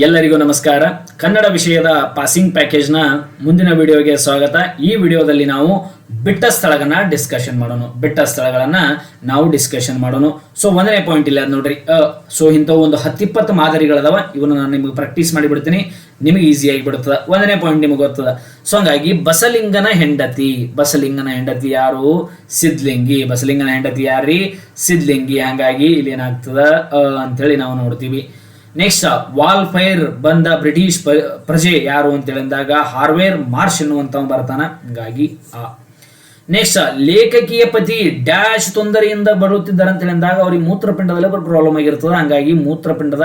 ಎಲ್ಲರಿಗೂ ನಮಸ್ಕಾರ. ಕನ್ನಡ ವಿಷಯದ ಪಾಸಿಂಗ್ ಪ್ಯಾಕೇಜ್ನ ಮುಂದಿನ ವಿಡಿಯೋಗೆ ಸ್ವಾಗತ. ಈ ವಿಡಿಯೋದಲ್ಲಿ ನಾವು ಬಿಟ್ಟ ಸ್ಥಳಗಳನ್ನ ಡಿಸ್ಕಷನ್ ಮಾಡೋಣ. ಬಿಟ್ಟ ಸ್ಥಳಗಳನ್ನ ನಾವು ಡಿಸ್ಕಷನ್ ಮಾಡೋಣ. ಸೊ ಒಂದನೇ ಪಾಯಿಂಟ್ ಇಲ್ಲ ನೋಡ್ರಿ. ಸೊ ಇಂಥವು ಒಂದು ಹತ್ತಿಪ್ಪತ್ತು ಮಾದರಿಗಳದಾವ. ಇವನ್ನ ನಾನು ನಿಮಗೆ ಪ್ರಾಕ್ಟೀಸ್ ಮಾಡಿಬಿಡ್ತೀನಿ. ನಿಮಗೆ ಈಸಿ ಆಗಿ ಬಿಡುತ್ತದೆ ಒಂದನೇ ಪಾಯಿಂಟ್ ನಿಮಗೆ ಗೊತ್ತದ. ಸೊ ಹಂಗಾಗಿ ಬಸಲಿಂಗನ ಹೆಂಡತಿ. ಬಸಲಿಂಗನ ಹೆಂಡತಿ ಯಾರು? ಸಿದ್ಲಿಂಗಿ ಬಸಲಿಂಗನ ಹೆಂಡತಿ ಯಾರ್ರಿ? ಸಿದ್ಲಿಂಗಿ ಹಂಗಾಗಿ ಇಲ್ಲಿ ಏನಾಗ್ತದ ಅಂತೇಳಿ ನಾವು ನೋಡ್ತೀವಿ. ನೆಕ್ಸ್ಟ್ ವಾಲ್ ಫೈರ್ ಬಂದ ಬ್ರಿಟಿಷ್ ಪ್ರಜೆ ಯಾರು ಅಂತ ಹೇಳಿದಾಗ ಹಾರ್ವೇರ್ ಮಾರ್ಷ್ ಎನ್ನುವಂತ ಬರ್ತಾನ. ಹಂಗಾಗಿ ಆ. ನೆಕ್ಸ್ಟ್ ಲೇಖಕಿಯ ಪತಿ ಡ್ಯಾಶ್ ತೊಂದರೆಯಿಂದ ಬರುತ್ತಿದ್ದಾರೆ ಅಂತ ಹೇಳಿದಾಗ ಅವ್ರಿಗೆ ಮೂತ್ರಪಿಂಡದಲ್ಲಿ ಪ್ರಾಬ್ಲಮ್ ಆಗಿರ್ತದೆ. ಹಂಗಾಗಿ ಮೂತ್ರಪಿಂಡದ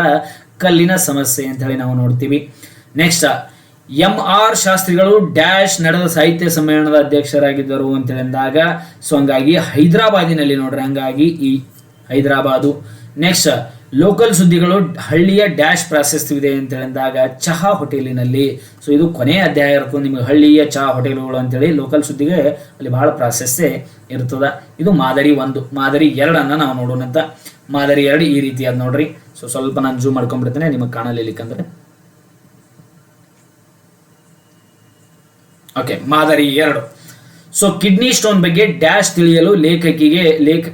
ಕಲ್ಲಿನ ಸಮಸ್ಯೆ ಅಂತ ಹೇಳಿ ನಾವು ನೋಡ್ತೀವಿ. ನೆಕ್ಸ್ಟ್ ಎಂ ಆರ್ ಶಾಸ್ತ್ರಿಗಳು ಡ್ಯಾಶ್ ನಡೆದ ಸಾಹಿತ್ಯ ಸಮ್ಮೇಳನದ ಅಧ್ಯಕ್ಷರಾಗಿದ್ದರು ಅಂತ ಹೇಳಿದಾಗ, ಸೊ ಹಂಗಾಗಿ ಹೈದರಾಬಾದಿನಲ್ಲಿ ನೋಡ್ರಿ. ಹಂಗಾಗಿ ಈ ಹೈದರಾಬಾದು. ನೆಕ್ಸ್ಟ್ ಲೋಕಲ್ ಸುದ್ದಿಗಳು ಹಳ್ಳಿಯ ಡ್ಯಾಶ್ ಪ್ರಾಶಸ್ತ್ಯವಿದೆ ಅಂತ ಹೇಳಿದಾಗ ಚಹಾ ಹೋಟೆಲಿನಲ್ಲಿ. ಸೊ ಇದು ಕೊನೆಯ ಅಧ್ಯಾಯ ಇರ್ತದೆ ನಿಮಗೆ ಹಳ್ಳಿಯ ಚಹಾ ಹೋಟೆಲ್ಗಳು ಅಂತೇಳಿ ಲೋಕಲ್ ಸುದ್ದಿಗೆ ಅಲ್ಲಿ ಬಹಳ ಪ್ರಾಶಸ್ತ್ಯ ಇರ್ತದ. ಇದು ಮಾದರಿ ಒಂದು. ಮಾದರಿ ಎರಡನ್ನ ನಾವು ನೋಡೋಣಂತ ಮಾದರಿ ಎರಡು ಈ ರೀತಿ ಅದ್ ನೋಡ್ರಿ. ಸೊ ಸ್ವಲ್ಪ ನಾನು ಜೂಮ್ ಮಾಡ್ಕೊಂಡ್ಬಿಡ್ತೇನೆ. ನಿಮಗೆ ಕಾಣಲಿಕ್ಕಂದ್ರೆ ಓಕೆ ಮಾದರಿ ಎರಡು. ಸೊ ಕಿಡ್ನಿ ಸ್ಟೋನ್ ಬಗ್ಗೆ ಡ್ಯಾಶ್ ತಿಳಿಯಲು ಲೇಖಕಿಗೆ ಲೇಖ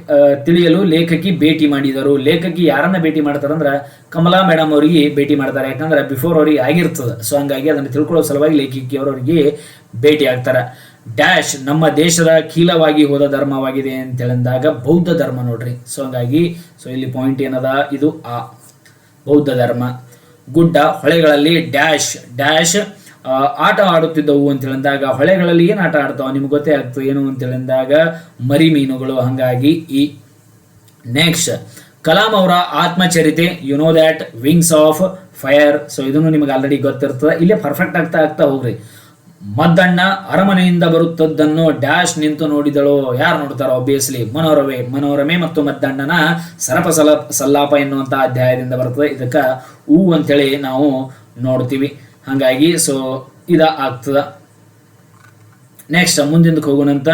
ತಿಳಿಯಲು ಲೇಖಕಿ ಭೇಟಿ ಮಾಡಿದರು. ಲೇಖಕಿ ಯಾರನ್ನ ಭೇಟಿ ಮಾಡ್ತಾರೆ ಅಂದ್ರೆ ಕಮಲಾ ಮೇಡಮ್ ಅವರಿಗೆ ಭೇಟಿ ಮಾಡ್ತಾರೆ. ಯಾಕಂದ್ರೆ ಬಿಫೋರ್ ಅವ್ರಿಗೆ ಆಗಿರ್ತದೆ. ಸೊ ಹಂಗಾಗಿ ಅದನ್ನು ತಿಳ್ಕೊಳ್ಳೋ ಸಲುವಾಗಿ ಲೇಖಕಿ ಅವರವರಿಗೆ ಭೇಟಿ ಆಗ್ತಾರೆ. ಡ್ಯಾಶ್ ನಮ್ಮ ದೇಶದ ಕೀಲವಾಗಿ ಹೋದ ಧರ್ಮವಾಗಿದೆ ಅಂತ ಹೇಳಿದಾಗ ಬೌದ್ಧ ಧರ್ಮ ನೋಡ್ರಿ. ಸೊ ಹಂಗಾಗಿ ಸೊ ಇಲ್ಲಿ ಪಾಯಿಂಟ್ ಏನದ? ಇದು ಆ ಬೌದ್ಧ ಧರ್ಮ. ಗುಡ್ಡ ಹೊಳೆಗಳಲ್ಲಿ ಡ್ಯಾಶ್ ಡ್ಯಾಶ್ ಆಟ ಆಡುತ್ತಿದ್ದವು ಅಂತ ಹೇಳಿದಾಗ, ಹೊಳೆಗಳಲ್ಲಿ ಏನು ಆಟ ಆಡ್ತಾವ ನಿಮ್ಗೆ ಗೊತ್ತೇ ಆಗ್ತದೆ ಏನು ಅಂತ ಹೇಳಿದಾಗ, ಮರಿ ಮೀನುಗಳು ಹಂಗಾಗಿ ಈ ನೆಕ್ಸ್ಟ್ ಕಲಾಂ ಅವರ ಆತ್ಮಚರಿತೆ you know that wings of fire so ಇದನ್ನು ನಿಮಗೆ ಆಲ್ರೆಡಿ ಗೊತ್ತಿರ್ತದೆ. ಇಲ್ಲೇ ಪರ್ಫೆಕ್ಟ್ ಆಗ್ತಾ ಆಗ್ತಾ ಹೋಗ್ರಿ. ಮದ್ದಣ್ಣ ಅರಮನೆಯಿಂದ ಬರುತ್ತದ್ದನ್ನು ಡ್ಯಾಶ್ ನಿಂತು ನೋಡಿದಳು. ಯಾರು ನೋಡ್ತಾರ ಒಬ್ವಿಯಸ್ಲಿ ಮನೋರಮೆ ಮನೋರಮೆ ಮತ್ತು ಮದ್ದಣ್ಣನ ಸರಪ ಸಲ, ಸಲ್ಲಾಪ ಎನ್ನುವಂತಹ ಅಧ್ಯಾಯದಿಂದ ಬರ್ತದೆ. ಇದಕ್ಕ ಹೂ ಅಂತೇಳಿ ನಾವು ನೋಡ್ತೀವಿ. ಹಾಗಾಗಿ ಸೊ ಇದ ಆಗ್ತದ ನೆಕ್ಸ್ಟ್ ಮುಂದಿಂದಕ್ಕೆ ಹೋಗೋಣಂತ.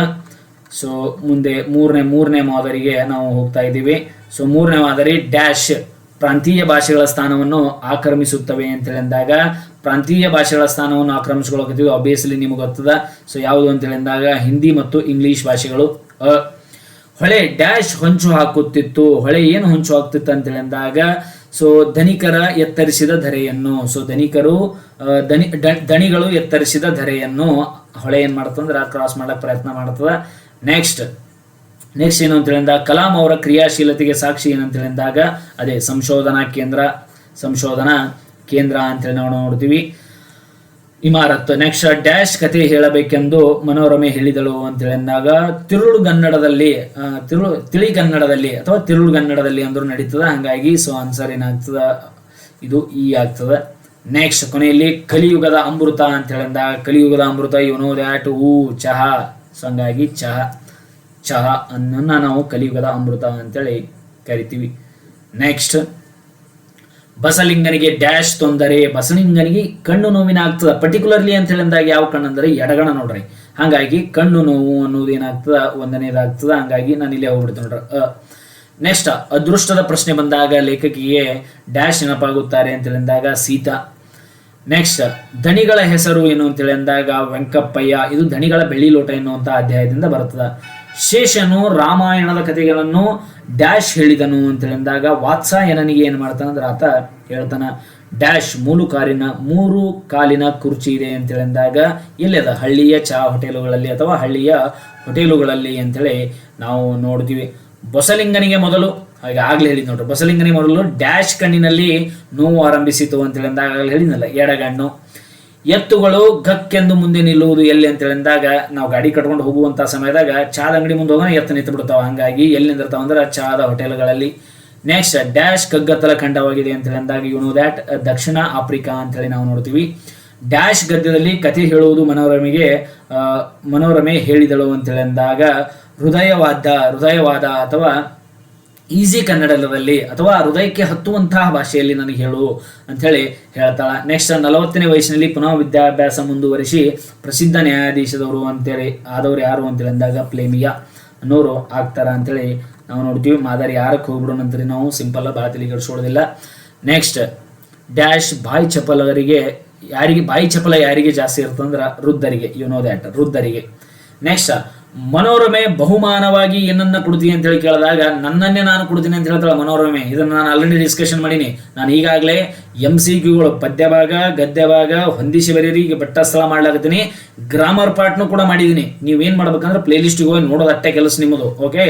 ಸೊ ಮುಂದೆ ಮೂರನೇ ಮೂರನೇ ಮಾದರಿಗೆ ನಾವು ಹೋಗ್ತಾ ಇದ್ದೀವಿ. ಸೊ ಮೂರನೇ ಮಾದರಿ ಡ್ಯಾಶ್ ಪ್ರಾಂತೀಯ ಭಾಷೆಗಳ ಸ್ಥಾನವನ್ನು ಆಕ್ರಮಿಸುತ್ತವೆ ಅಂತ ಹೇಳಿದಾಗ, ಪ್ರಾಂತೀಯ ಭಾಷೆಗಳ ಸ್ಥಾನವನ್ನು ಆಕ್ರಮಿಸ್ಕೊಳ್ಳೋಕತ್ತೀವಿ ಅಬ್ವಿಯಸ್ಲಿ ನಿಮಗೆ ಗೊತ್ತದ. ಸೊ ಯಾವುದು ಅಂತ ಹೇಳಿದಾಗ, ಹಿಂದಿ ಮತ್ತು ಇಂಗ್ಲಿಷ್ ಭಾಷೆಗಳು ಅ. ಹೊಳೆ ಡ್ಯಾಶ್ ಹೊಂಚು ಹಾಕುತ್ತಿತ್ತು. ಹೊಳೆ ಏನು ಹೊಂಚು ಹಾಕ್ತಿತ್ತು ಅಂತ ಹೇಳಿದಾಗ ಸೊ ಧನಿಕರ ಎತ್ತರಿಸಿದ ಧರೆಯನ್ನು, ಸೊ ಧನಿಕರು ದನಿ ದಣಿಗಳು ಎತ್ತರಿಸಿದ ಧರೆಯನ್ನು ಹೊಳೆ ಏನ್ ಮಾಡ್ತಂದ್ರೆ ಕ್ರಾಸ್ ಮಾಡಕ್ಕೆ ಪ್ರಯತ್ನ ಮಾಡ್ತದ. ನೆಕ್ಸ್ಟ್ ನೆಕ್ಸ್ಟ್ ಏನು ಅಂತ ಕಲಾಂ ಅವರ ಕ್ರಿಯಾಶೀಲತೆಗೆ ಸಾಕ್ಷಿ ಏನಂತ ಹೇಳಿದಾಗ, ಅದೇ ಸಂಶೋಧನಾ ಕೇಂದ್ರ ಸಂಶೋಧನಾ ಕೇಂದ್ರ ಅಂತೇಳಿ ನಾವು ನೋಡ್ತೀವಿ. ಇಮಾರತ್. ನೆಕ್ಸ್ಟ್ ಡ್ಯಾಶ್ ಕತೆ ಹೇಳಬೇಕೆಂದು ಮನೋರಮೆ ಹೇಳಿದಳು ಅಂತ ಹೇಳಿದಾಗ, ತಿರುಳು ಕನ್ನಡದಲ್ಲಿ ತಿರುಳು ತಿಳಿಗನ್ನಡದಲ್ಲಿ ಅಥವಾ ತಿರುಳುಗನ್ನಡದಲ್ಲಿ ಅಂದ್ರೂ ನಡೀತದ. ಹಂಗಾಗಿ ಸೊ ಆನ್ಸರ್ ಏನಾಗ್ತದ? ಇದು ಈ ಆಗ್ತದ. ನೆಕ್ಸ್ಟ್ ಕೊನೆಯಲ್ಲಿ ಕಲಿಯುಗದ ಅಮೃತ ಅಂತ ಹೇಳಿದಾಗ, ಕಲಿಯುಗದ ಅಮೃತ ಇವನು ದ್ಯಾಟ್ ಹೂ ಚಹಾ. ಸೊ ಹಂಗಾಗಿ ಚಹಾ ಚಹಾ ಅನ್ನ ನಾವು ಕಲಿಯುಗದ ಅಮೃತ ಅಂತೇಳಿ ಕರಿತೀವಿ. ನೆಕ್ಸ್ಟ್ ಬಸಲಿಂಗನಿಗೆ ಡ್ಯಾಶ್ ತೊಂದರೆ, ಬಸಲಿಂಗನಿಗೆ ಕಣ್ಣು ನೋವಿನ ಆಗ್ತದ ಪರ್ಟಿಕ್ಯುಲರ್ಲಿ ಅಂತ ಹೇಳಿದಾಗ ಯಾವ ಕಣ್ಣು ಅಂದ್ರೆ ಎಡಗಣ ನೋಡ್ರಿ. ಹಾಗಾಗಿ ಕಣ್ಣು ನೋವು ಅನ್ನೋದು ಏನಾಗ್ತದ? ಒಂದನೇದಾಗ್ತದ. ಹಂಗಾಗಿ ನಾನು ಇಲ್ಲಿ ಹೋಗ್ಬಿಡ್ತೇನೆ ನೋಡ್ರಿ. ನೆಕ್ಸ್ಟ್ ಅದೃಷ್ಟದ ಪ್ರಶ್ನೆ ಬಂದಾಗ ಲೇಖಕಿಗೆ ಡ್ಯಾಶ್ ನೆನಪಾಗುತ್ತಾರೆ ಅಂತ ಹೇಳಿದಾಗ ಸೀತಾ. ನೆಕ್ಸ್ಟ್ ದಣಿಗಳ ಹೆಸರು ಏನು ಅಂತ ಹೇಳಿದಾಗ ವೆಂಕಪ್ಪಯ್ಯ. ಇದು ದಣಿಗಳ ಬೆಳ್ಳಿ ಲೋಟ ಎನ್ನುವಂತಹ ಅಧ್ಯಾಯದಿಂದ ಬರ್ತದ. ಶೇಷನು ರಾಮಾಯಣದ ಕಥೆಗಳನ್ನು ಡ್ಯಾಶ್ ಹೇಳಿದನು ಅಂತ ಹೇಳಿದಾಗ ಏನು ಮಾಡ್ತಾನೆ ಅಂದ್ರೆ ಆತ ಹೇಳ್ತಾನ, ಡ್ಯಾಶ್ ಮೂರು ಕಾರಿನ ಮೂರು ಕಾಲಿನ ಕುರ್ಚಿ ಇದೆ ಅಂತ ಹೇಳಿದಾಗ ಇಲ್ಲದ ಹಳ್ಳಿಯ ಚಹಾ ಹೋಟೆಲುಗಳಲ್ಲಿ ಅಥವಾ ಹಳ್ಳಿಯ ಹೋಟೆಲುಗಳಲ್ಲಿ ಅಂತೇಳಿ ನಾವು ನೋಡ್ತೀವಿ. ಬಸಲಿಂಗನಿಗೆ ಮೊದಲು, ಹಾಗೆ ಆಗ್ಲೇ ಹೇಳಿದ್ ನೋಡ್ರಿ, ಬಸಲಿಂಗನಿಗೆ ಮೊದಲು ಡ್ಯಾಶ್ ಕಣ್ಣಿನಲ್ಲಿ ನೋವು ಆರಂಭಿಸಿತು ಅಂತ ಹೇಳಿದಾಗ ಆಗಲೇ ಹೇಳಿದ್ನಲ್ಲ, ಎಡಗಣ್ಣು. ಎತ್ತುಗಳು ಗಕ್ಕೆಂದು ಮುಂದೆ ನಿಲ್ಲುವುದು ಎಲ್ಲಿ ಅಂತ ಹೇಳಿದಾಗ ನಾವು ಗಾಡಿ ಕಟ್ಕೊಂಡು ಹೋಗುವಂತ ಸಮಯದಾಗ ಚಾದ ಅಂಗಡಿ ಮುಂದೆ ಹೋಗೋಣ, ಎತ್ತು ನಿಂತು ಬಿಡ್ತಾವ. ಹಂಗಾಗಿ ಎಲ್ಲಿ ನಿಂದಿರ್ತಾವ ಅಂದ್ರೆ ಚಾದ ಹೋಟೆಲ್ಗಳಲ್ಲಿ. ನೆಕ್ಸ್ಟ್ ಡ್ಯಾಶ್ ಕಗ್ಗತ್ತಲ ಖಂಡವಾಗಿದೆ ಅಂತ ಹೇಳಿದಾಗ ಯು ನೋ ದ್ಯಾಟ್ ದಕ್ಷಿಣ ಆಫ್ರಿಕಾ ಅಂತ ಹೇಳಿ ನಾವು ನೋಡ್ತೀವಿ. ಡ್ಯಾಶ್ ಗದ್ಯದಲ್ಲಿ ಕಥೆ ಹೇಳುವುದು ಮನೋರಮೆಗೆ ಮನೋರಮೆ ಹೇಳಿದಳು ಅಂತ ಹೇಳಿದಾಗ, ಹೃದಯವಾದ ಹೃದಯವಾದ ಅಥವಾ ಈಸಿ ಕನ್ನಡದಲ್ಲಿ ಅಥವಾ ಹೃದಯಕ್ಕೆ ಹತ್ತುವಂತಹ ಭಾಷೆಯಲ್ಲಿ ನನಗೆ ಹೇಳು ಅಂಥೇಳಿ ಹೇಳ್ತಾಳ. ನೆಕ್ಸ್ಟ್ ನಲವತ್ತನೇ ವಯಸ್ಸಿನಲ್ಲಿ ಪುನಃ ವಿದ್ಯಾಭ್ಯಾಸ ಮುಂದುವರಿಸಿ ಪ್ರಸಿದ್ಧ ನ್ಯಾಯಾಧೀಶದವರು ಅಂತೇಳಿ, ಆದವರು ಯಾರು ಅಂತೇಳಿ ಅಂದಾಗ ಪ್ಲೇಮಿಯಾ ಅನ್ನೋರು ಆಗ್ತಾರ ಅಂತೇಳಿ ನಾವು ನೋಡ್ತೀವಿ. ಮಾದರಿ ಯಾರಕ್ಕೆ ಹೋಗ್ಬಿಡೋಣ ಅಂತೇಳಿ ನಾವು ಸಿಂಪಲ್ ಭಾಳ ತಲೆಗೆಡಿಸ್ಕೊಳ್ಳೋದಿಲ್ಲ ನೆಕ್ಸ್ಟ್ ಡ್ಯಾಶ್ ಬಾಯಿ ಚಪಲರಿಗೆ ಯಾರಿಗೆ, ಬಾಯಿ ಚಪಲ ಯಾರಿಗೆ ಜಾಸ್ತಿ ಇರ್ತಂದ್ರೆ ವೃದ್ಧರಿಗೆ ಯು ನೋ ದ್ಯಾಟ್ ವೃದ್ಧರಿಗೆ. ನೆಕ್ಸ್ಟ್ ಮನೋರಮೆ ಬಹುಮಾನವಾಗಿ ಏನನ್ನ ಕೊಡ್ತೀನಿ ಅಂತ ಹೇಳಿ ಕೇಳಿದಾಗ, ನನ್ನನ್ನೇ ನಾನು ಕೊಡ್ತೀನಿ ಅಂತ ಹೇಳ್ತಾಳೆ ಮನೋರಮೆ. ಇದನ್ನು ನಾನು ಆಲ್ರೆಡಿ ಡಿಸ್ಕಷನ್ ಮಾಡೀನಿ. ನಾನು ಈಗಾಗಲೇ ಎಂ ಸಿ ಕ್ಯೂಗಳು ಪದ್ಯ ಭಾಗ ಹೊಂದಿಸಿ ಬರೀರಿ, ಈಗ ಬೆಟ್ಟ ಸ್ಥಳ ಮಾಡ್ಲಾಕತ್ತೀನಿ. ಗ್ರಾಮರ್ ಪಾರ್ಟ್ನು ಕೂಡ ಮಾಡಿದ್ದೀನಿ ನೀವೇನು ಮಾಡ್ಬೇಕಂದ್ರೆ ಪ್ಲೇ ಹೋಗಿ ನೋಡೋದು ಅಟ್ಟೆ ಕೆಲಸ ನಿಮ್ಮದು ಓಕೆ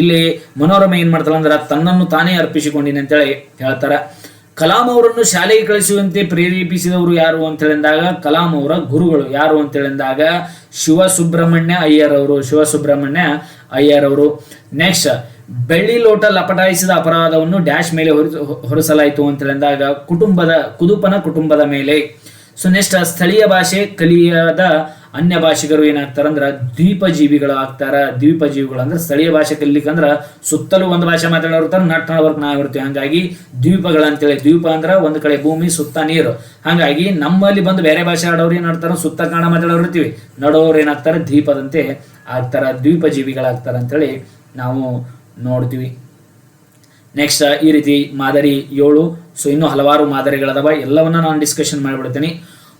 ಇಲ್ಲಿ ಮನೋರಮೆ ಏನು ಮಾಡ್ತಾಳೆ ಅಂದ್ರೆ ತನ್ನನ್ನು ತಾನೇ ಅರ್ಪಿಸಿಕೊಂಡಿನಿ ಅಂತೇಳಿ ಹೇಳ್ತಾರ. ಕಲಾಂ ಅವರನ್ನು ಶಾಲೆಗೆ ಕಳಿಸುವಂತೆ ಪ್ರೇರೇಪಿಸಿದವರು ಯಾರು ಅಂತ ಹೇಳಿದಾಗ ಕಲಾಂ ಅವರ ಗುರುಗಳು ಯಾರು ಅಂತ ಹೇಳಿದಾಗ ಶಿವಸುಬ್ರಹ್ಮಣ್ಯ ಅಯ್ಯರ್ ಅವರು ಶಿವಸುಬ್ರಹ್ಮಣ್ಯ ಅಯ್ಯರ್ ಅವರು ನೆಕ್ಸ್ಟ್ ಬೆಳ್ಳಿ ಲೋಟ ಲಪಟಾಯಿಸಿದ ಅಪರಾಧವನ್ನು ಡ್ಯಾಶ್ ಮೇಲೆ ಹೊರಿಸ ಹೊರಿಸಲಾಯಿತು ಅಂತ ಹೇಳಿದಾಗ ಕುಟುಂಬದ, ಕುದುಪನ ಕುಟುಂಬದ ಮೇಲೆ. ಸೊ ನೆಕ್ಸ್ಟ್ ಸ್ಥಳೀಯ ಭಾಷೆ ಕಲಿಯದ ಅನ್ಯ ಭಾಷಿಗರು ಏನಾಗ್ತಾರಂದ್ರ ದ್ವೀಪ ಜೀವಿಗಳು ಆಗ್ತಾರ. ದ್ವೀಪ ಜೀವಿಗಳು ಅಂದ್ರೆ ಸ್ಥಳೀಯ ಭಾಷೆ ಕಲಿಲಿಕ್ಕಂದ್ರ ಸುತ್ತಲೂ ಒಂದು ಭಾಷೆ ಮಾತಾಡೋರು ತರ ನಟ್ ನಡ್ಬರ್ಕ್ ನಾವಿರ್ತೀವಿ ಹಂಗಾಗಿ ದ್ವೀಪಗಳು ಅಂತೇಳಿ, ದ್ವೀಪ ಅಂದ್ರ ಒಂದ್ ಕಡೆ ಭೂಮಿ, ಸುತ್ತ ನೀರು. ಹಂಗಾಗಿ ನಮ್ಮಲ್ಲಿ ಬಂದು ಬೇರೆ ಭಾಷೆ ಆಡೋರು ಏನ್ ಆಡ್ತಾರ, ಸುತ್ತ ಕನ್ನಡ ಮಾತಾಡೋರು ಇರ್ತೀವಿ. ನಡೋರು ಏನಾಗ್ತಾರೆ, ದ್ವೀಪದಂತೆ ಆಗ್ತಾರ ದ್ವೀಪ ಜೀವಿಗಳಾಗ್ತಾರ ಅಂತೇಳಿ ನಾವು ನೋಡ್ತೀವಿ. ನೆಕ್ಸ್ಟ್ ಈ ರೀತಿ ಮಾದರಿ ಏಳು. ಸೊ ಇನ್ನೂ ಹಲವಾರು ಮಾದರಿಗಳದಾವ. ಎಲ್ಲವನ್ನ ನಾನು ಡಿಸ್ಕಷನ್ ಮಾಡಿಬಿಡ್ತೀನಿ.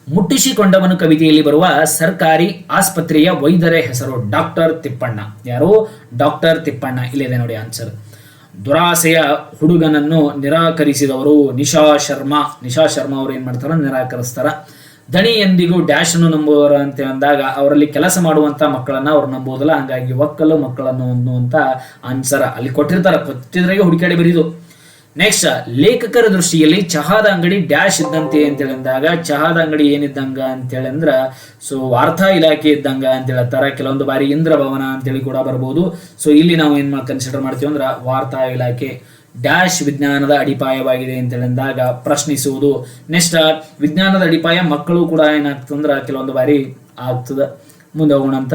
ಮುಟ್ಟಿಸಿಕೊಂಡವನು ಕವಿತೆಯಲ್ಲಿ ಬರುವ ಸರ್ಕಾರಿ ಆಸ್ಪತ್ರೆಯ ವೈದ್ಯರ ಹೆಸರು ಡಾಕ್ಟರ್ ತಿಪ್ಪಣ್ಣ. ಯಾರು? ಡಾಕ್ಟರ್ ತಿಪ್ಪಣ್ಣ. ಇಲ್ಲಿದೆ ನೋಡಿ ಆನ್ಸರ್ ದುರಾಸೆಯ ಹುಡುಗನನ್ನು ನಿರಾಕರಿಸಿದವರು ನಿಶಾ ಶರ್ಮಾ. ನಿಶಾ ಶರ್ಮಾ ಅವರು ಏನ್ ಮಾಡ್ತಾರ ನಿರಾಕರಿಸ್ತಾರ. ದಣಿ ಎಂದಿಗೂ ಡ್ಯಾಶ್ ಅನ್ನು ನಂಬುವವರು ಅಂತ ಅಂದಾಗ ಅವರಲ್ಲಿ ಕೆಲಸ ಮಾಡುವಂತ ಮಕ್ಕಳನ್ನ ಅವ್ರು ನಂಬುವುದಿಲ್ಲ ಹಂಗಾಗಿ ಒಕ್ಕಲು ಮಕ್ಕಳನ್ನು ಅನ್ನುವಂತ ಆನ್ಸರ್ ಅಲ್ಲಿ ಕೊಟ್ಟಿರ್ತಾರ. ಕೊಟ್ಟಿದ್ರಾಗೆ ಹುಡುಕಾಡಿ ಬರೀದು. ನೆಕ್ಸ್ಟ್ ಲೇಖಕರ ದೃಷ್ಟಿಯಲ್ಲಿ ಚಹಾದ ಅಂಗಡಿ ಡ್ಯಾಶ್ ಇದ್ದಂತೆ ಅಂತೇಳಿ ಅಂದಾಗ ಚಹಾದ ಅಂಗಡಿ ಏನಿದ್ದಂಗ ಅಂದ್ರೆ ಸೊ ವಾರ್ತಾ ಇಲಾಖೆ ಇದ್ದಂಗ ಅಂತ ಹೇಳ್ತಾರ ಕೆಲವೊಂದು ಬಾರಿ ಇಂದ್ರ ಭವನ ಅಂತೇಳಿ ಕೂಡ ಬರ್ಬೋದು. ಸೊ ಇಲ್ಲಿ ನಾವು ಏನ್ ಕನ್ಸಿಡರ್ ಮಾಡ್ತೀವಿ ಅಂದ್ರ ವಾರ್ತಾ ಇಲಾಖೆ ಡ್ಯಾಶ್ ವಿಜ್ಞಾನದ ಅಡಿಪಾಯವಾಗಿದೆ ಅಂತ ಹೇಳಿದಾಗ ಪ್ರಶ್ನಿಸುವುದು. ನೆಕ್ಸ್ಟ್ ವಿಜ್ಞಾನದ ಅಡಿಪಾಯ ಮಕ್ಕಳು ಕೂಡ ಏನಾಗ್ತಂದ್ರ ಕೆಲವೊಂದು ಬಾರಿ ಆಗ್ತದ. ಮುಂದೆ ಹೋಗೋಣ ಅಂತ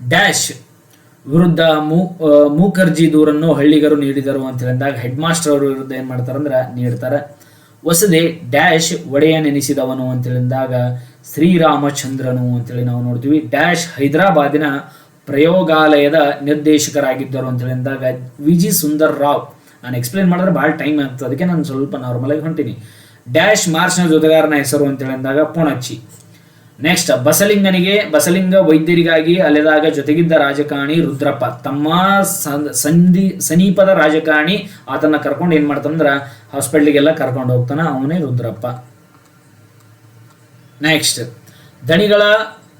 ಡ್ಯಾಶ್ ವಿರುದ್ಧ ಮೂ ಮೂಕರ್ಜಿ ದೂರನ್ನು ಹಳ್ಳಿಗರು ನೀಡಿದರು ಅಂತ ಹೇಳಿದಾಗ ಹೆಡ್ ಮಾಸ್ಟರ್ ಅವರು ವಿರುದ್ಧ ಏನ್ ಮಾಡ್ತಾರಂದ್ರೆ ನೀಡ್ತಾರೆ. ಹೊಸದೆ ಡ್ಯಾಶ್ ಒಡೆಯ ನೆನೆಸಿದವನು ಅಂತ ಹೇಳಿದಾಗ ಶ್ರೀರಾಮಚಂದ್ರನು ಅಂತೇಳಿ ನಾವು ನೋಡ್ತೀವಿ. ಡ್ಯಾಶ್ ಹೈದರಾಬಾದಿನ ಪ್ರಯೋಗಾಲಯದ ನಿರ್ದೇಶಕರಾಗಿದ್ದರು ಅಂತ ಹೇಳಿದಾಗ ವಿ ಜಿ ಸುಂದರ್ ರಾವ್. ನಾನು ಎಕ್ಸ್ಪ್ಲೇನ್ ಮಾಡಿದ್ರೆ ಭಾಳ ಟೈಮ್ ಆಗ್ತದೆ. ಅದಕ್ಕೆ ನಾನು ಸ್ವಲ್ಪ ನಾರ್ಮಲ್ ಆಗಿ ಹೊಂಟೀನಿ. ಡ್ಯಾಶ್ ಮಾರ್ಚ್ನ ಜೊತೆಗಾರನ ಹೆಸರು ಅಂತ ಹೇಳಿದಾಗ ಪುಣಚ್ಚಿ. ನೆಕ್ಸ್ಟ್ ಬಸಲಿಂಗನಿಗೆ, ಬಸಲಿಂಗ ವೈದ್ಯರಿಗಾಗಿ ಅಲೆದಾಗ ಜೊತೆಗಿದ್ದ ರಾಜಕಾರಣಿ ರುದ್ರಪ್ಪ. ತಮ್ಮ ಸಂಧಿ, ಸಮೀಪದ ರಾಜಕಾರಣಿ ಆತನ ಕರ್ಕೊಂಡು ಏನ್ ಮಾಡ್ತಂದ್ರ ಹಾಸ್ಪಿಟ್ಲಿಗೆಲ್ಲ ಕರ್ಕೊಂಡು ಹೋಗ್ತಾನ ಅವನೇ ರುದ್ರಪ್ಪ. ನೆಕ್ಸ್ಟ್ ದಣಿಗಳ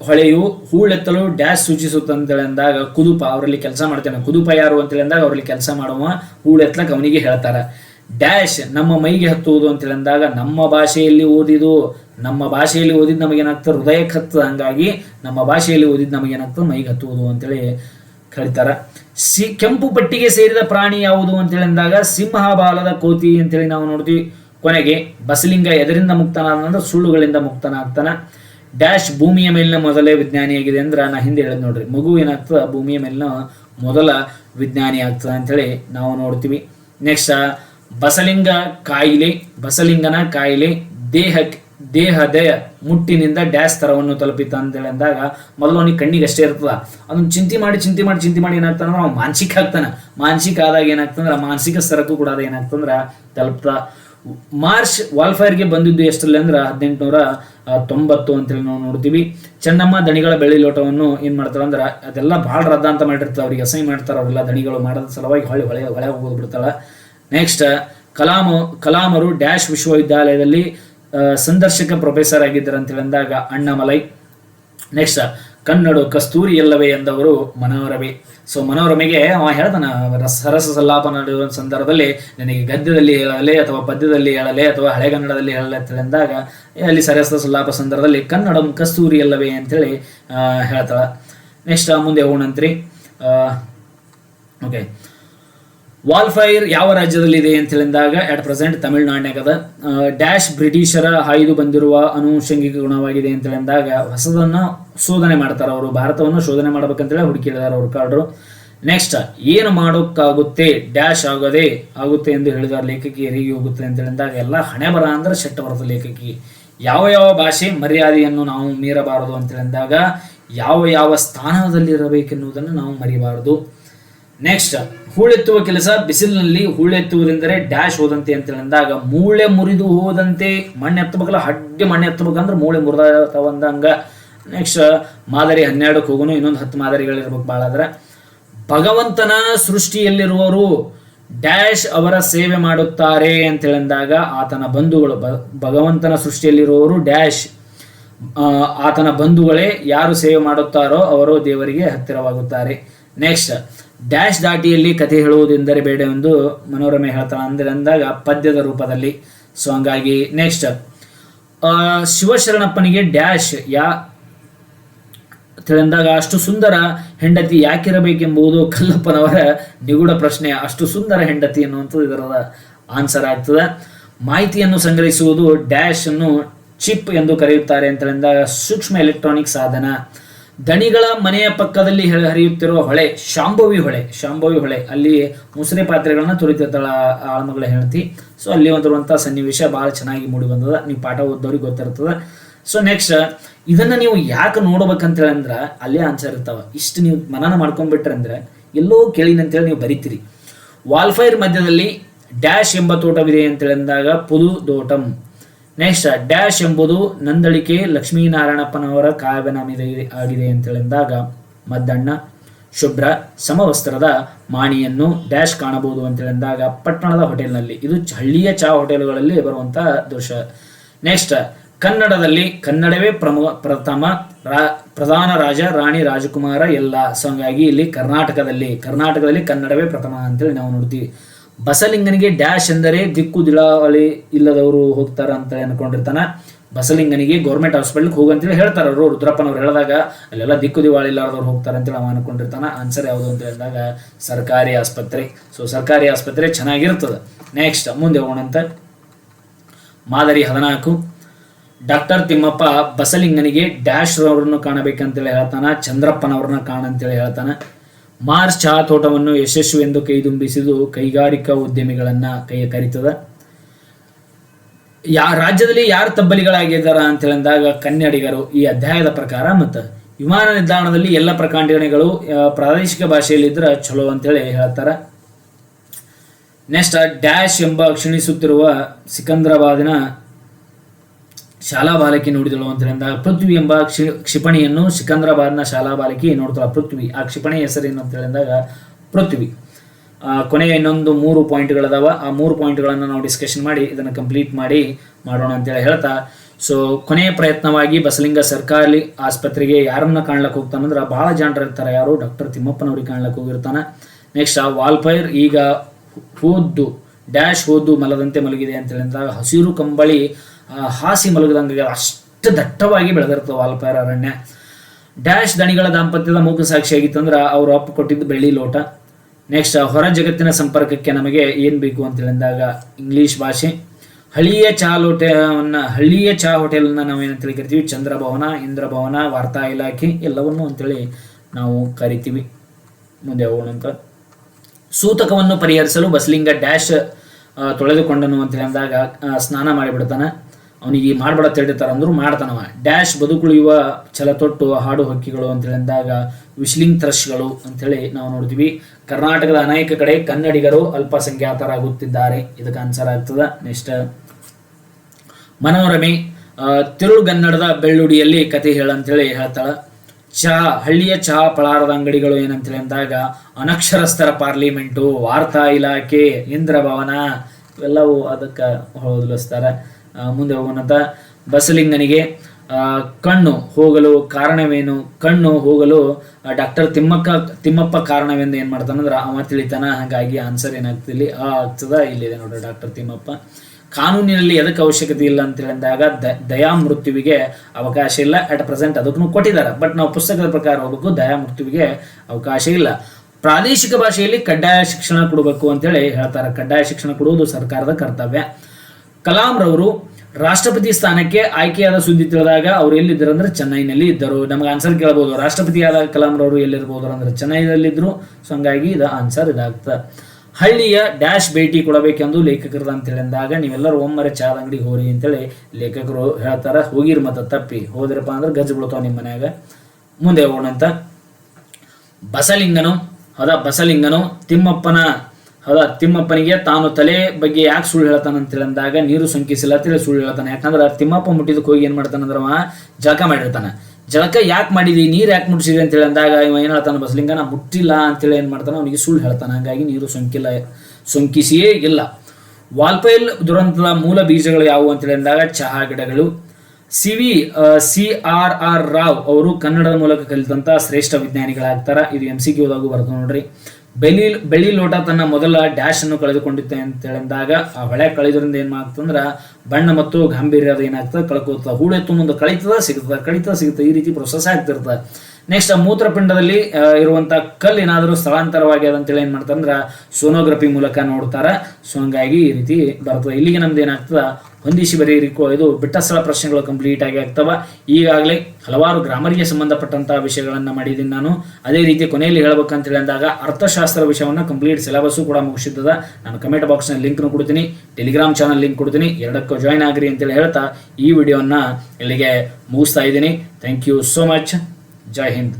ಹೊಳೆಯು ಹೂಳೆತ್ತಲು ಡ್ಯಾಶ್ ಸೂಚಿಸುತ್ತಂತೇಳಿದಾಗ ಕುದುಪ, ಅವರಲ್ಲಿ ಕೆಲಸ ಮಾಡ್ತಾನೆ. ಕುದುಪ ಯಾರು ಅಂತೇಳಿ ಅಂದಾಗ ಅವರಲ್ಲಿ ಕೆಲಸ ಮಾಡುವ ಹೂಳೆತ್ತಲಕ್ಕೆ ಅವನಿಗೆ ಹೇಳ್ತಾರ. ಡ್ಯಾಶ್ ನಮ್ಮ ಮೈಗೆ ಹತ್ತುವುದು ಅಂತೇಳಿ ಅಂದಾಗ ನಮ್ಮ ಭಾಷೆಯಲ್ಲಿ ಓದಿದು, ನಮ್ಮ ಭಾಷೆಯಲ್ಲಿ ಓದಿದ್ದು ನಮಗೇನಾಗ್ತದೆ ಹೃದಯಕ್ಕೆ ಹತ್ತದ ಹಂಗಾಗಿ ನಮ್ಮ ಭಾಷೆಯಲ್ಲಿ ಓದಿದ್ದು ನಮಗೇನಾಗ್ತದೆ ಮೈಗೆ ಹತ್ತುವುದು ಅಂತೇಳಿ ಕರೀತಾರೆ. ಸಿ, ಕೆಂಪು ಪಟ್ಟಿಗೆ ಸೇರಿದ ಪ್ರಾಣಿ ಯಾವುದು ಅಂತೇಳಿ ಅಂದಾಗ ಸಿಂಹಬಾಲದ ಕೋತಿ ಅಂತೇಳಿ ನಾವು ನೋಡ್ತೀವಿ. ಕೊನೆಗೆ ಬಸಲಿಂಗ ಎದರಿಂದ ಮುಕ್ತನಾದ ಸುಳ್ಳುಗಳಿಂದ ಮುಕ್ತನಾಗ್ತಾನ. ಡ್ಯಾಶ್ ಭೂಮಿಯ ಮೇಲಿನ ಮೊದಲೇ ವಿಜ್ಞಾನಿಯಾಗಿದೆ ಅಂದ್ರೆ ನಾ ಹಿಂದೆ ಹೇಳಿದ್ ನೋಡ್ರಿ. ಮಗು ಏನಾಗ್ತದೆ? ಭೂಮಿಯ ಮೇಲಿನ ಮೊದಲ ವಿಜ್ಞಾನಿ ಆಗ್ತದ ಅಂತೇಳಿ ನಾವು ನೋಡ್ತೀವಿ. ನೆಕ್ಸ್ಟ್ ಬಸಲಿಂಗ ಕಾಯಿಲೆ, ಬಸಲಿಂಗನ ಕಾಯಿಲೆ ದೇಹಕ್ಕೆ ದೇಹದ ಮುಟ್ಟಿನಿಂದ ಡ್ಯಾಶ್ ತರವನ್ನು ತಲುಪಿತ ಅಂತೇಳಿ ಅಂದಾಗ ಮೊದಲು ಅವನಿಗೆ ಕಣ್ಣಿಗೆ ಅಷ್ಟೇ ಇರ್ತದ. ಅದನ್ನ ಚಿಂತೆ ಮಾಡಿ ಚಿಂತೆ ಮಾಡಿ ಚಿಂತೆ ಮಾಡಿ ಏನಾಗ್ತಾನ ಅವ್ನು ಮಾನಸಿಕ ಆಗ್ತಾನ. ಮಾನಸಿಕ ಆದಾಗ ಏನಾಗ್ತಂದ್ರೆ ಮಾನಸಿಕ ಸರಕು ಕೂಡ ಅದ ಏನಾಗ್ತಂದ್ರ ತಲುಪ್ತಾ. ಮಾರ್ಚ್ ವಾಲ್ಫೈರ್ಗೆ ಬಂದಿದ್ದು ಎಷ್ಟರಲ್ಲಿ ಅಂದ್ರೆ ಹದಿನೆಂಟುನೂರ ತೊಂಬತ್ತು ಅಂತೇಳಿ ನಾವು ನೋಡ್ತೀವಿ. ಚೆನ್ನಮ್ಮ ದಣಿಗಳ ಬೆಳ್ಳಿ ಲೋಟವನ್ನು ಏನ್ ಮಾಡ್ತಾರ ಅಂದ್ರೆ ಅದೆಲ್ಲ ಭಾಳ ರದ್ದ ಅಂತ ಮಾಡಿರ್ತಾರೆ ಅವ್ರಿಗೆ ಅಸೈನ್ ಮಾಡ್ತಾರ ಅವರೆಲ್ಲ ದಣಿಗಳು ಮಾಡೋದ ಸಲುವಾಗಿ ಹೊಳೆ ಹೊಳೆ ಹೊಳೆ ಹೋಗಿ ಬಿಡ್ತಾಳ ನೆಕ್ಸ್ಟ್ ಕಲಾಮ, ಕಲಾಮರು ಡ್ಯಾಶ್ ವಿಶ್ವವಿದ್ಯಾಲಯದಲ್ಲಿ ಸಂದರ್ಶಕ ಪ್ರೊಫೆಸರ್ ಆಗಿದ್ದಾರೆ ಅಂತ ಅಂದಾಗ ಅಣ್ಣಾಮಲೈ. ನೆಕ್ಸ್ಟ್ ಕನ್ನಡ ಕಸ್ತೂರಿ ಎಲ್ಲವೇ ಎಂದವರು ಮನೋರಮೆ. ಸೊ ಮನೋರಮೆಗೆ ಅವ ಹೇಳ್ತಾನ, ರಸ ಸರಸ ಸಲ್ಲಾಪ ನಡೆಯುವ ಸಂದರ್ಭದಲ್ಲಿ ನನಗೆ ಗದ್ಯದಲ್ಲಿ ಹೇಳಲೆ ಅಥವಾ ಪದ್ಯದಲ್ಲಿ ಹೇಳಲೆ ಅಥವಾ ಹಳೆಗನ್ನಡದಲ್ಲಿ ಹೇಳಲೆ ಅಂತ ಹೇಳಿದಾಗ ಅಲ್ಲಿ ಸರಸ ಸಲ್ಲಾಪ ಸಂದರ್ಭದಲ್ಲಿ ಕನ್ನಡಂ ಕಸ್ತೂರಿ ಎಲ್ಲವೇ ಅಂತೇಳಿ ಹೇಳ್ತಾಳ. ನೆಕ್ಸ್ಟ್ ಮುಂದೆ ಹೋಗೋಣಂತ್ರಿ. ಓಕೆ ವಾಲ್ಫೈರ್ ಯಾವ ರಾಜ್ಯದಲ್ಲಿದೆ ಅಂತ ಹೇಳಿದಾಗ ಅಟ್ ಪ್ರೆಸೆಂಟ್ ತಮಿಳುನಾಡಿನಾಗದ ಡ್ಯಾಶ್ ಬ್ರಿಟಿಷರ ಹಾಯ್ದು ಬಂದಿರುವ ಅನುಷಂಗಿಕ ಗುಣವಾಗಿದೆ ಅಂತ ಹೇಳಿದಾಗ ಹೊಸದನ್ನು ಶೋಧನೆ ಮಾಡ್ತಾರೆ ಅವರು. ಭಾರತವನ್ನು ಶೋಧನೆ ಮಾಡ್ಬೇಕಂತೇಳಿ ಹುಡುಕಿದ್ದಾರೆ ಅವರು ಕಾರ್ಡ್ರು ನೆಕ್ಸ್ಟ್ ಏನು ಮಾಡೋಕ್ಕಾಗುತ್ತೆ? ಡ್ಯಾಶ್ ಆಗೋದೇ ಆಗುತ್ತೆ ಎಂದು ಹೇಳಿದ ಲೇಖಕಿ ಹೆರಿಗೆ ಹೋಗುತ್ತೆ ಅಂತ ಹೇಳಿದಾಗ ಎಲ್ಲ ಹಣೆ ಬರ ಅಂದ್ರೆ ಶೆಟ್ಟ ಬರದ ಲೇಖಕಿ. ಯಾವ ಯಾವ ಭಾಷೆ ಮರ್ಯಾದೆಯನ್ನು ನಾವು ಮೀರಬಾರದು ಅಂತ ಹೇಳಿದಾಗ ಯಾವ ಯಾವ ಸ್ಥಾನದಲ್ಲಿ ಇರಬೇಕೆನ್ನುವುದನ್ನು ನಾವು ಮರಿಬಾರದು. ನೆಕ್ಸ್ಟ್ ಹೂಳೆತ್ತುವ ಕೆಲಸ ಬಿಸಿಲಿನಲ್ಲಿ ಹೂಳೆತ್ತುವುದೆಂದರೆ ಡ್ಯಾಶ್ ಹೋದಂತೆ ಅಂತ ಅಂದಾಗ ಮೂಳೆ ಮುರಿದು ಹೋದಂತೆ ಮಣ್ಣೆ ಎತ್ತಬೇಕಲ್ಲ ಹಡ್ಡಿ ಮಣ್ಣೆ ಎತ್ತಬೇಕಂದ್ರೆ ಮೂಳೆ ಮುರಿದಂಗ ನೆಕ್ಸ್ಟ್ ಮಾದರಿ ಹನ್ನೆರಡಕ್ಕೆ ಹೋಗೋನು ಇನ್ನೊಂದು ಹತ್ತು ಮಾದರಿಗಳಿರ್ಬೇಕು ಭಾಳ ಆದ್ರೆ ಭಗವಂತನ ಸೃಷ್ಟಿಯಲ್ಲಿರುವವರು ಡ್ಯಾಶ್ ಅವರ ಸೇವೆ ಮಾಡುತ್ತಾರೆ ಅಂತ ಹೇಳಿದಾಗ ಆತನ ಬಂಧುಗಳು ಭಗವಂತನ ಸೃಷ್ಟಿಯಲ್ಲಿರುವವರು ಡ್ಯಾಶ್ ಆತನ ಬಂಧುಗಳೇ ಯಾರು ಸೇವೆ ಮಾಡುತ್ತಾರೋ ಅವರು ದೇವರಿಗೆ ಹತ್ತಿರವಾಗುತ್ತಾರೆ. ನೆಕ್ಸ್ಟ್ ಡ್ಯಾಶ್ ದಾಟಿಯಲ್ಲಿ ಕಥೆ ಹೇಳುವುದೆಂದರೆ ಬೇಡ ಎಂದು ಮನೋರಮೆ ಹೇಳ್ತಾನೆ ಅಂದರೆ ಅಂದಾಗ ಪದ್ಯದ ರೂಪದಲ್ಲಿ. ಸೊ ಹಂಗಾಗಿ ನೆಕ್ಸ್ಟ್ ಶಿವಶರಣಪ್ಪನಿಗೆ ಡ್ಯಾಶ್ ಯಾ ತಿಳಿದಾಗ ಅಷ್ಟು ಸುಂದರ ಹೆಂಡತಿ ಯಾಕಿರಬೇಕೆಂಬುದು ಕಲ್ಲಪ್ಪನವರ ನಿಗೂಢ ಪ್ರಶ್ನೆ. ಅಷ್ಟು ಸುಂದರ ಹೆಂಡತಿ ಅನ್ನುವಂಥದ್ದು ಇದರ ಆನ್ಸರ್ ಆಗ್ತದೆ. ಮಾಹಿತಿಯನ್ನು ಸಂಗ್ರಹಿಸುವುದು ಡ್ಯಾಶ್ ಅನ್ನು ಚಿಪ್ ಎಂದು ಕರೆಯುತ್ತಾರೆ ಅಂತ ಹೇಳಿದಾಗ ಸೂಕ್ಷ್ಮ ಎಲೆಕ್ಟ್ರಾನಿಕ್ ಸಾಧನ. ದಣಿಗಳ ಮನೆಯ ಪಕ್ಕದಲ್ಲಿ ಹರಿಯುತ್ತಿರುವ ಹೊಳೆ, ಶಾಂಭವಿ ಹೊಳೆ. ಶಾಂಭವಿ ಹೊಳೆ. ಅಲ್ಲಿ ಮುಸುರೆ ಪಾತ್ರೆಗಳನ್ನ ಆಳ್ ಮಗಳ ಹೆಂಡತಿ. ಸೊ ಅಲ್ಲಿ ಒಂದಿರುವಂಥ ಸನ್ನಿವೇಶ ಭಾಳ ಚೆನ್ನಾಗಿ ಮೂಡಿ ಬಂದದ. ನೀವು ಪಾಠ ಓದೋರಿಗೆ ಗೊತ್ತಿರ್ತದ. ಸೊ ನೆಕ್ಸ್ಟ್ ಇದನ್ನ ನೀವು ಯಾಕೆ ನೋಡ್ಬೇಕಂತೇಳಿ ಅಂದ್ರೆ, ಅಲ್ಲೇ ಆನ್ಸರ್ ಇರ್ತಾವ. ಇಷ್ಟು ನೀವು ಮನನ ಮಾಡ್ಕೊಂಡ್ಬಿಟ್ರೆ ಅಂದ್ರೆ, ಎಲ್ಲೋ ಕೇಳಿನ ಅಂತೇಳಿ ನೀವು ಬರಿತೀರಿ. ವಾಲ್ಫೈರ್ ಮಧ್ಯದಲ್ಲಿ ಡ್ಯಾಶ್ ಎಂಬ ತೋಟವಿದೆ ಅಂತೇಳಿ ಅಂದಾಗ, ಪುದು ದೋಟಂ. ನೆಕ್ಸ್ಟ್ ಡ್ಯಾಶ್ ಎಂಬುದು ನಂದಳಿಕೆ ಲಕ್ಷ್ಮೀನಾರಾಯಣಪ್ಪನವರ ಕಾವ್ಯನಾಮಿದೆ ಆಗಿದೆ ಅಂತೇಳಿದಾಗ ಮದ್ದಣ್ಣ ಶುಭ್ರ ಸಮವಸ್ತ್ರದ ಮಾಣಿಯನ್ನು ಡ್ಯಾಶ್ ಕಾಣಬಹುದು ಅಂತೇಳಿದಾಗ ಪಟ್ಟಣದ ಹೋಟೆಲ್ನಲ್ಲಿ. ಇದು ಹಳ್ಳಿಯ ಚಾ ಹೋಟೆಲ್ಗಳಲ್ಲಿ ಬರುವಂತಹ ದೃಶ್ಯ. ನೆಕ್ಸ್ಟ್ ಕನ್ನಡದಲ್ಲಿ ಕನ್ನಡವೇ ಪ್ರಮುಖ, ಪ್ರಥಮ ರಾ- ಪ್ರಧಾನ ರಾಜ, ರಾಣಿ ರಾಜಕುಮಾರ, ಎಲ್ಲ. ಸೊ ಇಲ್ಲಿ ಕರ್ನಾಟಕದಲ್ಲಿ ಕರ್ನಾಟಕದಲ್ಲಿ ಕನ್ನಡವೇ ಪ್ರಥಮ ಅಂತೇಳಿ ನಾವು ನೋಡ್ತೀವಿ. ಬಸಲಿಂಗನಿಗೆ ಡ್ಯಾಶ್ ಎಂದರೆ ದಿಕ್ಕು ದಿಳಾವಳಿ ಇಲ್ಲದವರು ಹೋಗ್ತಾರ ಅಂತ ಅನ್ಕೊಂಡಿರ್ತಾನ. ಬಸಲಿಂಗನಿಗೆ ಗೌರ್ಮೆಂಟ್ ಹಾಸ್ಪಿಟಲ್ಗೆ ಹೋಗಂತೇಳಿ ಹೇಳ್ತಾರ. ಅವರು ರುದ್ರಪ್ಪನವ್ರು ಹೇಳಿದಾಗ, ಅಲ್ಲೆಲ್ಲ ದಿಕ್ಕು ದಿವಾಳಿ ಇಲ್ಲಾರದವ್ರು ಹೋಗ್ತಾರೆ ಅಂತೇಳಿ ಅವ ಅನ್ಕೊಂಡಿರ್ತಾನ. ಆನ್ಸರ್ ಯಾವುದು ಅಂತ ಹೇಳಿದಾಗ, ಸರ್ಕಾರಿ ಆಸ್ಪತ್ರೆ. ಸೊ ಸರ್ಕಾರಿ ಆಸ್ಪತ್ರೆ ಚೆನ್ನಾಗಿರ್ತದೆ. ನೆಕ್ಸ್ಟ್ ಮುಂದೆ ಹೋಗೋಣಂತ ಮಾದರಿ ಹದಿನಾಲ್ಕು. ಡಾಕ್ಟರ್ ತಿಮ್ಮಪ್ಪ ಬಸಲಿಂಗನಿಗೆ ಡ್ಯಾಶ್ ಅವರನ್ನು ಕಾಣಬೇಕಂತೇಳಿ ಹೇಳ್ತಾನ, ಚಂದ್ರಪ್ಪನವ್ರನ್ನ ಕಾಣಂತೇಳಿ ಹೇಳ್ತಾನ. ಮಾರ್ಚ್ ಚಹಾ ತೋಟವನ್ನು ಯಶಸ್ವಿ ಎಂದು ಕೈದುಂಬಿಸಿದು ಕೈಗಾರಿಕಾ ಉದ್ಯಮಿಗಳನ್ನ ಕೈ ಕರಿತದ. ಯಾ, ರಾಜ್ಯದಲ್ಲಿ ಯಾರು ತಬ್ಬಲಿಗಳಾಗಿದ್ದಾರ ಅಂತ ಹೇಳಿದಾಗ ಕನ್ನಡಿಗರು ಈ ಅಧ್ಯಾಯದ ಪ್ರಕಾರ ಮತ್ತು ವಿಮಾನ ನಿಲ್ದಾಣದಲ್ಲಿ ಎಲ್ಲ ಪ್ರಕಾಂಡಿಗಳು ಪ್ರಾದೇಶಿಕ ಭಾಷೆಯಲ್ಲಿದ್ದರೆ ಚಲೋ ಅಂತೇಳಿ ಹೇಳ್ತಾರೆ. ನೆಕ್ಸ್ಟ್ ಡ್ಯಾಶ್ ಎಂಬ ಕ್ಷೀಣಿಸುತ್ತಿರುವ ಸಿಕಂದ್ರಾಬಾದಿನ ಶಾಲಾ ಬಾಲಕಿ ನೋಡಿದಳು ಅಂತ ಹೇಳಿದಾಗ ಪೃಥ್ವಿ ಎಂಬ ಕ್ಷಿ, ಕ್ಷಿಪಣಿಯನ್ನು ಸಿಕಂದ್ರಾಬಾದ್ನ ಶಾಲಾ ಬಾಲಕಿ ನೋಡ್ತಾಳ ಪೃಥ್ವಿ. ಆ ಕ್ಷಿಪಣಿ ಹೆಸರೇನು? ಅಂತ ಹೇಳಿದಾಗ, ಪೃಥ್ವಿ. ಕೊನೆಯ ಇನ್ನೊಂದು ಮೂರು ಪಾಯಿಂಟ್ಗಳದಾವ. ಆ ಮೂರು ಪಾಯಿಂಟ್ಗಳನ್ನು ನಾವು ಡಿಸ್ಕಷನ್ ಮಾಡಿ, ಇದನ್ನು ಕಂಪ್ಲೀಟ್ ಮಾಡಿ ಮಾಡೋಣ ಅಂತೇಳಿ ಹೇಳ್ತಾ, ಸೊ, ಕೊನೆಯ ಪ್ರಯತ್ನವಾಗಿ ಬಸಲಿಂಗ ಸರ್ಕಾರಿ ಆಸ್ಪತ್ರೆಗೆ ಯಾರನ್ನ ಕಾಣ್ಲಕ್ಕೆ ಹೋಗ್ತಾನಂದ್ರೆ ಬಹಳ ಜನರು ಇರ್ತಾರೆ ಯಾರು. ಡಾಕ್ಟರ್ ತಿಮ್ಮಪ್ಪನವ್ರಿಗೆ ಕಾಣ್ಲಕ್ಕೆ ಹೋಗಿರ್ತಾನೆ. ನೆಕ್ಸ್ಟ್ ಆ ವಾಲ್ಪೈರ್ ಈಗ ಹೋದ್ದು, ಡ್ಯಾಶ್ ಹೋದ್ದು ಮಲದಂತೆ ಮಲಗಿದೆ ಅಂತ ಹೇಳಿದಾಗ ಹಸಿರು ಕಂಬಳಿ ಹಾಸಿ ಮಲಗದಂಗೆ ಅಷ್ಟು ದಟ್ಟವಾಗಿ ಬೆಳೆದಿರ್ತವೆ ವಾಲ್ಪೈರ್ ಅರಣ್ಯ. ಡ್ಯಾಶ್ ದಣಿಗಳ ದಾಂಪತ್ಯದ ಮೂಕ ಸಾಕ್ಷಿಯಾಗಿತ್ತಂದ್ರೆ ಅವ್ರು ಅಪ್ಪ ಕೊಟ್ಟಿದ್ದು ಬೆಳ್ಳಿ ಲೋಟ. ನೆಕ್ಸ್ಟ್ ಹೊರ ಜಗತ್ತಿನ ಸಂಪರ್ಕಕ್ಕೆ ನಮಗೆ ಏನು ಬೇಕು ಅಂತ ಹೇಳಿದಾಗ ಇಂಗ್ಲಿಷ್ ಭಾಷೆ. ಹಳ್ಳಿಯ ಚಹಾ ಲೋಟವನ್ನು ಹಳ್ಳಿಯ ಚಹಾ ಹೋಟೆಲ್ನ ಹೇಳಿ ಕರಿತೀವಿ? ಚಂದ್ರಭವನ, ಇಂದ್ರಭವನ, ವಾರ್ತಾ ಇಲಾಖೆ ಎಲ್ಲವನ್ನು ಅಂತೇಳಿ ನಾವು ಕರಿತೀವಿ. ಮುಂದೆ ಹೋಗೋಣ ಅಂತ. ಸೂತಕವನ್ನು ಪರಿಹರಿಸಲು ಬಸಲಿಂಗ ಡ್ಯಾಶ್ ತೊಳೆದುಕೊಂಡನು ಅಂತ ಹೇಳಿದಾಗ ಸ್ನಾನ ಮಾಡಿಬಿಡ್ತಾನೆ. ಅವನಿಗೆ ಮಾಡ್ಬೇಡ ತಿಳಿತಾರ ಅಂದ್ರು ಮಾಡ್ತಾನವ. ಡ್ಯಾಶ್ ಬದುಕುಳಿಯುವ ಛಲತೊಟ್ಟು ಹಾಡು ಹಕ್ಕಿಗಳು ಅಂತ ಅಂದಾಗ ವಿಶ್ಲಿಂಗ್ ಥ್ರಶ್ಗಳು ಅಂತೇಳಿ ನಾವು ನೋಡ್ತೀವಿ. ಕರ್ನಾಟಕದ ಅನೇಕ ಕಡೆ ಕನ್ನಡಿಗರು ಅಲ್ಪಸಂಖ್ಯಾತರಾಗುತ್ತಿದ್ದಾರೆ ಇದಕ್ಕೆ ಆನ್ಸರ್ ಆಗ್ತದ. ನೆಕ್ಸ್ಟ್ ಮನೋರಮೆ ತಿರುಳುಗನ್ನಡದ ಬೆಳ್ಳುಡಿಯಲ್ಲಿ ಕತೆ ಹೇಳಂತೇಳಿ ಹೇಳ್ತಾಳ. ಚಹಾ ಹಳ್ಳಿಯ ಚಹಾ ಪಳಾರದ ಅಂಗಡಿಗಳು ಏನಂತೇಳಿ ಅಂದಾಗ ಅನಕ್ಷರಸ್ಥರ ಪಾರ್ಲಿಮೆಂಟು, ವಾರ್ತಾ ಇಲಾಖೆ, ಇಂದ್ರಭವನ, ಇವೆಲ್ಲವೂ ಅದಕ್ಕೆ ಹೋಲಿಸ್ತಾರೆ ಮುಂದೆ ಹೋಗೋಣಂತ ಬಸಲಿಂಗನಿಗೆ. ಕಣ್ಣು ಹೋಗಲು ಕಾರಣವೇನು? ಕಣ್ಣು ಹೋಗಲು ಡಾಕ್ಟರ್ ತಿಮ್ಮಕ್ಕ, ತಿಮ್ಮಪ್ಪ ಕಾರಣವೆಂದು ಏನು ಮಾಡ್ತಾನಂದ್ರೆ ಅವ ತಿಳಿತಾನ. ಹಾಗಾಗಿ ಆನ್ಸರ್ ಏನಾಗ್ತದೆ ಇಲ್ಲಿ ಆ, ಆಗ್ತದ. ಇಲ್ಲಿದೆ ನೋಡ್ರಿ ಡಾಕ್ಟರ್ ತಿಮ್ಮಪ್ಪ. ಕಾನೂನಿನಲ್ಲಿ ಎದಕ್ಕೆ ಅವಶ್ಯಕತೆ ಇಲ್ಲ ಅಂತ ಹೇಳಿದಾಗ ದ ದಯಾ ಮೃತ್ಯುವಿಗೆ ಅವಕಾಶ ಇಲ್ಲ. ಅಟ್ ಪ್ರೆಸೆಂಟ್ ಅದಕ್ಕೂ ಕೊಟ್ಟಿದ್ದಾರೆ. ಬಟ್ ನಾವು ಪುಸ್ತಕದ ಪ್ರಕಾರ ಹೋಗಬೇಕು. ದಯಾ ಮೃತ್ಯುವಿಗೆ ಅವಕಾಶ ಇಲ್ಲ. ಪ್ರಾದೇಶಿಕ ಭಾಷೆಯಲ್ಲಿ ಕಡ್ಡಾಯ ಶಿಕ್ಷಣ ಕೊಡಬೇಕು ಅಂತೇಳಿ ಹೇಳ್ತಾರೆ. ಕಡ್ಡಾಯ ಶಿಕ್ಷಣ ಕೊಡುವುದು ಸರ್ಕಾರದ ಕರ್ತವ್ಯ. ಕಲಾಂ ರವರು ರಾಷ್ಟ್ರಪತಿ ಸ್ಥಾನಕ್ಕೆ ಆಯ್ಕೆಯಾದ ಸುದ್ದಿ ತಿಳಿದಾಗ ಅವರು ಎಲ್ಲಿದ್ದರು ಅಂದ್ರೆ ಚೆನ್ನೈನಲ್ಲಿ ಇದ್ದರು. ನಮಗೆ ಆನ್ಸರ್ ಕೇಳಬಹುದು ರಾಷ್ಟ್ರಪತಿಯಾದ ಕಲಾಂ ರವರು ಎಲ್ಲಿರ್ಬೋದು ಅಂದ್ರೆ ಚೆನ್ನೈನಲ್ಲಿದ್ದರು ಸೊ ಹಂಗಾಗಿ ಇದು ಆನ್ಸರ್ ಇದಾಗ್ತದೆ. ಹಳ್ಳಿಯ ಡ್ಯಾಶ್ ಭೇಟಿ ಕೊಡಬೇಕೆಂದು ಲೇಖಕರದ ಅಂತ ಹೇಳಿದಾಗ, ನೀವೆಲ್ಲರೂ ಒಮ್ಮರೆ ಚಾದ ಅಂಗಡಿಗೆ ಹೋರಿ ಅಂತೇಳಿ ಲೇಖಕರು ಹೇಳ್ತಾರೆ. ಹೋಗಿರ್ ಮತ್ತ ತಪ್ಪಿ. ಹೋದ್ರಪ್ಪ ಅಂದ್ರೆ ಗಜ್ಜ ಬಿಡ್ತಾವ ನಿಮ್ಮ ಮನ್ಯಾಗ. ಮುಂದೆ ಹೋಗೋಣ ಅಂತ ಬಸಲಿಂಗನು, ಹೌದಾ? ಬಸಲಿಂಗನು ತಿಮ್ಮಪ್ಪನ ಹೌದಾ? ತಿಮ್ಮಪ್ಪನಿಗೆ ತಾನು ತಲೆ ಬಗ್ಗೆ ಯಾಕೆ ಸುಳ್ಳು ಹೇಳ್ತಾನ ಅಂತೇಳಿ ಅಂದಾಗ ನೀರು ಸಂಕಿಸಿಲ್ಲ ಅಂತೇಳಿ ಸುಳ್ಳು ಹೇಳ್ತಾನೆ. ಯಾಕಂದ್ರೆ ತಿಮ್ಮಪ್ಪ ಮುಟ್ಟಿದಕ್ಕೆ ಹೋಗಿ ಏನು ಮಾಡ್ತಾನೆ ಅಂದ್ರೆ ಅವ ಜಳಕ ಮಾಡಿರ್ತಾನೆ. ಜಳಕ ಯಾಕೆ ಮಾಡಿದಿ? ನೀರು ಯಾಕೆ ಮುಟ್ಟಿಸಿದಿ ಅಂತೇಳಿ ಅಂದಾಗ ಇವ ಏನು ಹೇಳ್ತಾನೆ? ಬಸಲಿಂಗ ನಾ ಮುಟ್ಟಿಲ್ಲ ಅಂತೇಳಿ ಏನು ಮಾಡ್ತಾನೆ ಅವನಿಗೆ ಸುಳ್ಳು ಹೇಳ್ತಾನೆ. ಹಂಗಾಗಿ ನೀರು ಸೋಂಕಿಲ್ಲ ಸೋಂಕಿಸಿಯೇ ಇಲ್ಲ. ವಾಲ್ಪೈಲ್ ದುರಂತದ ಮೂಲ ಬೀಜಗಳು ಯಾವುವು ಅಂತೇಳಿ ಅಂದಾಗ ಚಹಾ ಗಿಡಗಳು. C V C R R Rao ಅವರು ಕನ್ನಡದ ಮೂಲಕ ಕಲಿತಂತ ಶ್ರೇಷ್ಠ ವಿಜ್ಞಾನಿಗಳಾಗ್ತಾರ. ಇದು ಎಂ ಸಿ ಕ್ಯೂದಾಗೂ ಬರ್ತದೆ ನೋಡ್ರಿ. ಬೆಳ್ಳಿ ಬೆಳ್ಳಿ ಲೋಟ ತನ್ನ ಮೊದಲ ಡ್ಯಾಶ್ ಅನ್ನು ಕಳೆದುಕೊಂಡಿತ್ತೆ ಅಂತ ಹೇಳಿದಾಗ ಆ ಹೊಳೆ ಕಳೆದ್ರಿಂದ ಅಂದ್ರೆ ಬಣ್ಣ ಮತ್ತು ಗಾಂಭೀರ್ಯ ಅದು ಏನಾಗ್ತದೆ? ಕಳ್ಕೋತದೆ ಹೂಳೆ ಮುಂದೆ ಕಳೀತದ ಸಿಗ್ತದೆ ಕಳೀತದ ಸಿಗ್ತದೆ, ಈ ರೀತಿ ಪ್ರೊಸೆಸ್ ಆಗ್ತಿರ್ತದೆ. ನೆಕ್ಸ್ಟ್ ಮೂತ್ರಪಿಂಡದಲ್ಲಿ ಇರುವಂತ ಕಲ್ಲು ಏನಾದರೂ ಸ್ಥಳಾಂತರವಾಗಿ ಅಂತೇಳಿ ಏನ್ ಮಾಡ್ತಾರಂದ್ರ ಸೋನೋಗ್ರಫಿ ಮೂಲಕ ನೋಡ್ತಾರ. ಸೊ ಹಂಗಾಗಿ ಈ ರೀತಿ ಬರ್ತದೆ. ಇಲ್ಲಿಗೆ ನಮ್ದು ಏನಾಗ್ತದ? ಹೊಂದಿಸಿ ಬರೀರಿಕೋ ಇದು ಬಿಟ್ಟ ಸ್ಥಳ ಪ್ರಶ್ನೆಗಳು ಕಂಪ್ಲೀಟ್ ಆಗಿ ಆಗ್ತವ. ಈಗಾಗಲೇ ಹಲವಾರು ಗ್ರಾಮರಿಗೆ ಸಂಬಂಧಪಟ್ಟಂತಹ ವಿಷಯಗಳನ್ನು ಮಾಡಿದ್ದೀನಿ ನಾನು. ಅದೇ ರೀತಿ ಕೊನೆಯಲ್ಲಿ ಅಂತ ಹೇಳಿದಾಗ ಅರ್ಥಶಾಸ್ತ್ರ ವಿಷಯವನ್ನು ಕಂಪ್ಲೀಟ್ ಸಿಲೆಬಸ್ಸು ಕೂಡ ಮುಗಿಸಿದ್ದದ. ನಾನು ಕಮೆಂಟ್ ಬಾಕ್ಸ್ನಲ್ಲಿ ಲಿಂಕ್ನು ಕೊಡ್ತೀನಿ. ಟೆಲಿಗ್ರಾಮ್ ಚಾನಲ್ ಲಿಂಕ್ ಕೊಡ್ತೀನಿ. ಎರಡಕ್ಕೂ ಜಾಯ್ನ್ ಆಗ್ರಿ ಅಂತೇಳಿ ಹೇಳ್ತಾ ಈ ವಿಡಿಯೋನ ಇಲ್ಲಿಗೆ ಮುಗಿಸ್ತಾ ಇದ್ದೀನಿ. Thank you so much Jai Hind.